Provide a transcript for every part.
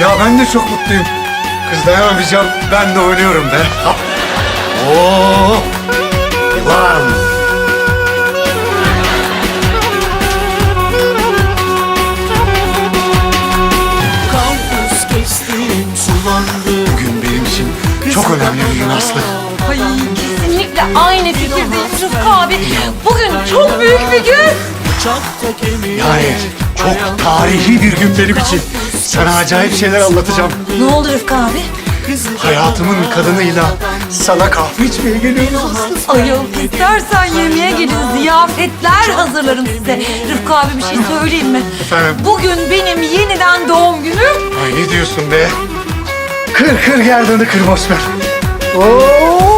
Ya ben de çok mutluyum. Kız dayanamayacağım. Ben de oynuyorum be. Oo! Mı? Kampüs geçtim sulandı Bugün benim için çok önemli bir gün Aslı. Kesinlikle aynı fikirdeyim Yani çok tarihi bir gün benim için. Sana acayip şeyler anlatacağım. Ne oldu Rıfkı abi? Hayatımın kadınıyla sana kahve içmeye geliyoruz. Ayol istersen yemeğe gelin ziyafetler hazırlarım size. Rıfkı abi bir şey söyleyeyim mi? Efendim? Bugün benim yeniden doğum günüm. Ay ne diyorsun be? Kır kır gerdanı kır Bosmer. Oo!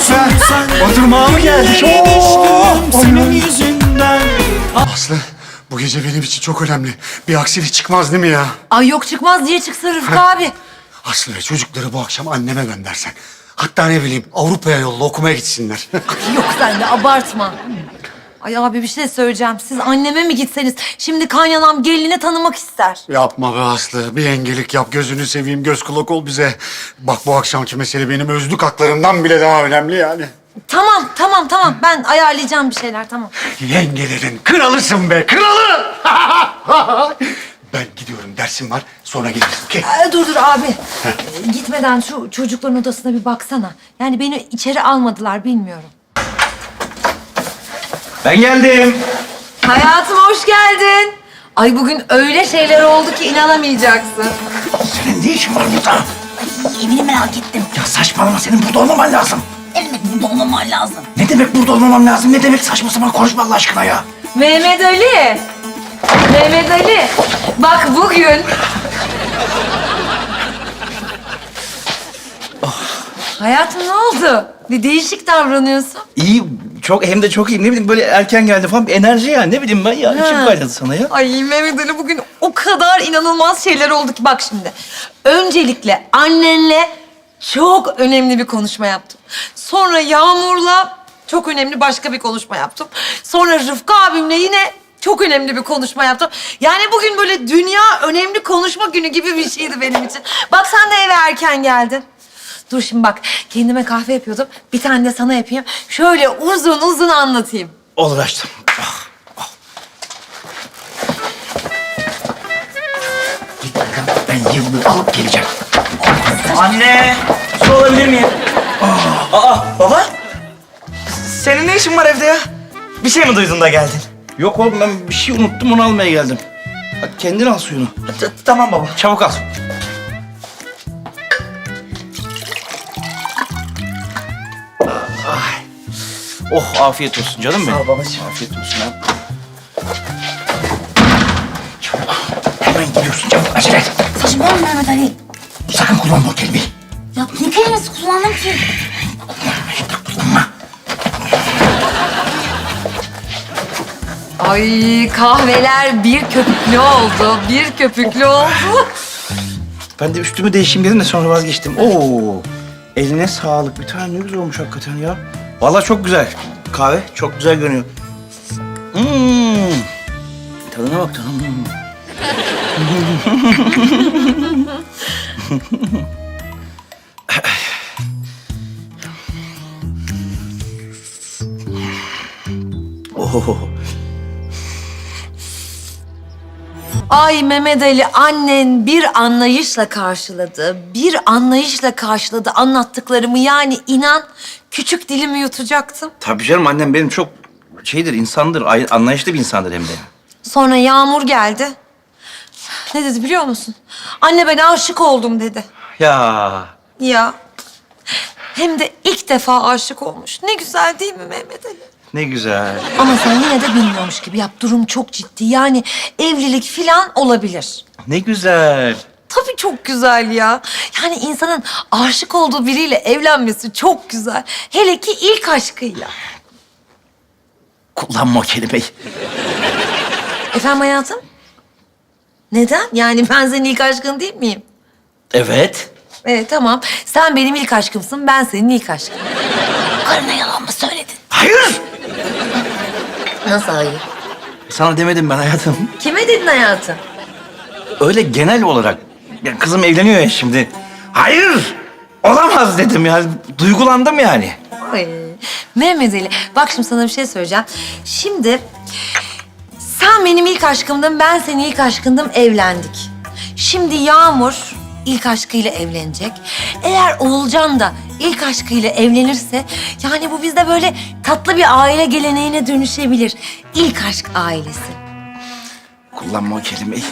Sen Oturmaya mı geldik? Oo! senin yüzünden Aslı bu gece benim için çok önemli. Bir aksilik çıkmaz değil mi ya? Ay yok çıkmaz diye çıksın Rıfkı abi. Aslı ve çocukları bu akşam anneme göndersen. Hatta ne bileyim Avrupa'ya yolla okumaya gitsinler. Yok sen de abartma. Ay abi bir şey söyleyeceğim. Siz anneme mi gitseniz? Şimdi kaynanam gelinini tanımak ister. Yapma be Aslı. Bir engelik yap. Gözünü seveyim. Göz kulak ol bize. Bak bu akşamki mesele benim özlük haklarımdan bile daha önemli yani. Tamam tamam tamam ben ayarlayacağım bir şeyler tamam. Yengelerin kralısın be. Kralı! ben gidiyorum. Dersim var. Sonra geliriz. Okey. Ee, dur dur abi. Ee, Gitmeden şu çocukların odasına bir baksana. Yani beni içeri almadılar bilmiyorum. Ben geldim. Hayatım hoş geldin. Ay bugün öyle şeyler oldu ki inanamayacaksın. Senin ne işin var burada? Evini merak ettim. Ya saçmalama senin burada olmaman lazım. Ne demek burada olmaman lazım? Ne demek burada olmamam lazım? Ne demek saçma sapan konuşma Allah aşkına ya? Mehmet Ali. Mehmet Ali. Bak bugün... Hayatım ne oldu? Bir değişik davranıyorsun. İyi, çok hem de çok iyi. Ne bileyim böyle erken geldi falan bir enerji ya. Ne bileyim ben ya. İçim Ha. kaynadı sana ya. Ay Mehmet Ali bugün o kadar inanılmaz şeyler oldu ki bak şimdi. Öncelikle annenle çok önemli bir konuşma yaptım. Sonra Yağmur'la çok önemli başka bir konuşma yaptım. Sonra Rıfkı abimle yine çok önemli bir konuşma yaptım. Yani bugün böyle dünya önemli konuşma günü gibi bir şeydi benim için. Bak sen de eve erken geldin. Dur şimdi bak kendime kahve yapıyordum. Bir tane de sana yapayım. Şöyle uzun uzun anlatayım. Olur açtım. Ah, Git bakalım, ben yıllığı alıp geleceğim. Anne, su alabilir miyim? Aa, baba. Senin ne işin var evde ya? Bir şey mi duydun da geldin? Yok oğlum ben bir şey unuttum onu almaya geldim. Hadi kendin al suyunu. tamam baba. Çabuk al. Oh afiyet olsun canım benim. Sağ ol babacığım. Afiyet olsun ha. Çabuk. Hemen gidiyorsun çabuk acele et. Saçmalama Mehmet Ali. Sakın kullanma o kelimeyi. Ya ne kelimesi kullandım ki? Kullanma. Ay kahveler bir köpüklü oldu. Bir köpüklü oldu. Ben de üstümü değişeyim dedim de sonra vazgeçtim. Oo. Eline sağlık. Bir tane ne güzel olmuş hakikaten ya. Vallahi çok güzel. Kahve çok güzel görünüyor. Hmm. Tadına bak tadına. Oh. Ay Mehmet Ali annen bir anlayışla karşıladı. Bir anlayışla karşıladı anlattıklarımı. Yani inan küçük dilimi yutacaktım. Tabii canım annem benim çok şeydir, insandır, ay- anlayışlı bir insandır hem de. Sonra Yağmur geldi. Ne dedi biliyor musun? Anne ben aşık oldum dedi. Ya Ya. Hem de ilk defa aşık olmuş. Ne güzel değil mi Mehmet Ali? Ne güzel. Ama sen yine de bilmiyormuş gibi yap. Durum çok ciddi. Yani evlilik filan olabilir. Ne güzel. Tabii çok güzel ya. Yani insanın aşık olduğu biriyle evlenmesi çok güzel. Hele ki ilk aşkıyla. Kullanma o kelimeyi. Efendim hayatım? Neden? Yani ben senin ilk aşkın değil miyim? Evet. Evet tamam. Sen benim ilk aşkımsın, ben senin ilk aşkın. Karına yalan mı? Nasıl hayır? Sana demedim ben hayatım. Kime dedin hayatım? Öyle genel olarak. Ya kızım evleniyor ya şimdi. Hayır! Olamaz dedim ya. Duygulandım yani. Ay, Mehmet Ali, bak şimdi sana bir şey söyleyeceğim. Şimdi sen benim ilk aşkımdın, ben senin ilk aşkındım, evlendik. Şimdi Yağmur ilk aşkıyla evlenecek. Eğer Oğulcan da ilk aşkıyla evlenirse yani bu bizde böyle tatlı bir aile geleneğine dönüşebilir. İlk aşk ailesi. Kullanma o kelimeyi.